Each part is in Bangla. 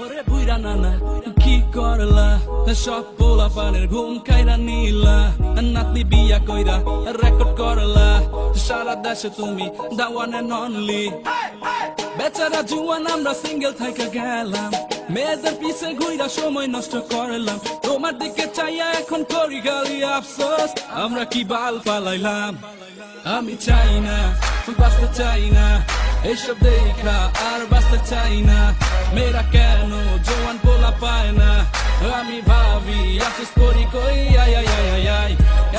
ওরে বুইরা নানা, কি করলা? সব পোলা পানের ঘুম খাইরা নিলা। নাতনি বিয়া কইরা রেকর্ড করলা। সারা দেশে তুমি দাওয়ানে ননলি। বেচারা জুয়ান, আমরা সিঙ্গেল থাইকা গেলাম। মেয়েদের পিছে ঘুইরা সময় নষ্ট করলাম। তোমার দিকে চাইয়া এখন করি গালি আফসোস। আমরা কি বাল পালাইলাম? আমি চাই না, বাঁচতে চাই না। এইসব দেখা আর বাঁচতে চাই না। মেয়েরা কেন জোয়ান পোলা পায় না আমি ভাবি আফসোস করি কই আই আই আই আই আই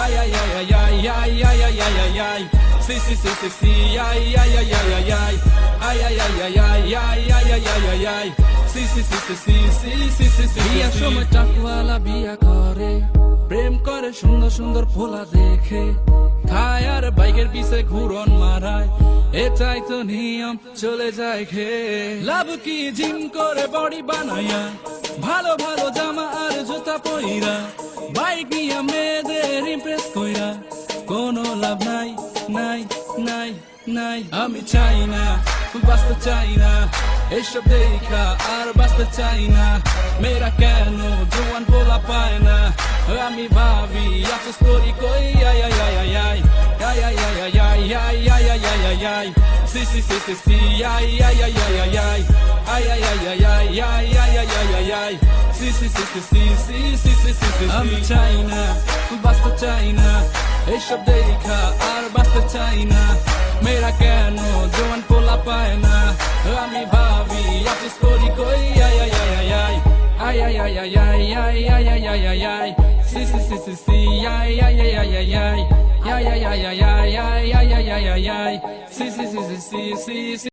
আই আই আই আই আই আই আই আই আই আই সি সি সি সি সি আই আই আই আই আই আই আই আই আই আই আই আই আই আই আই আই আই সি সি সি সি সি সি সি সি সি বিয়ার সময় টাকওয়ালা বিয়া করে প্রেম করে সুন্দর সুন্দর ফোলা দেখে খায় আর বাইকের পিছে ঘুরন মারায় এটাই তো নিয়ম, চলে যায় খে লাভ কি? জিম করে বডি বানাইয়া ভালো ভালো জামা আর জুতা পইরা। বাইক নিয়ে মেয়েদের ইমপ্রেস কইরা। কোনো লাভ নাই নাই নাই নাই। আমি চাই না বাঁচতে চাই না। এসব দেখা আর বাঁচতে চাই না। মেয়েরা কেন জোয়ান পোলা পায় না? আমি ভাবি, আফসোস আই আই আই আই সি সি সি সি সি আই আই আই আই আই আই আই আই আই আই আই আই আই আই আই আই আই সি সি সি সি সি সি সি সি সি সি আমি চাই না বাঁচতে চাই না এইসব দেখা আর বাঁচতে চাই না মেয়েরা কেন জোয়ান পোলা পায় না আমি ভাবি আফসোস করি কই আই আই আই আই আই Ay ay ay ay ay ay ay ay ay ay ay Si si si si si ay ay ay ay ay ay Ay ay ay ay ay ay ay ai, ai, si, si, si, si, si, si.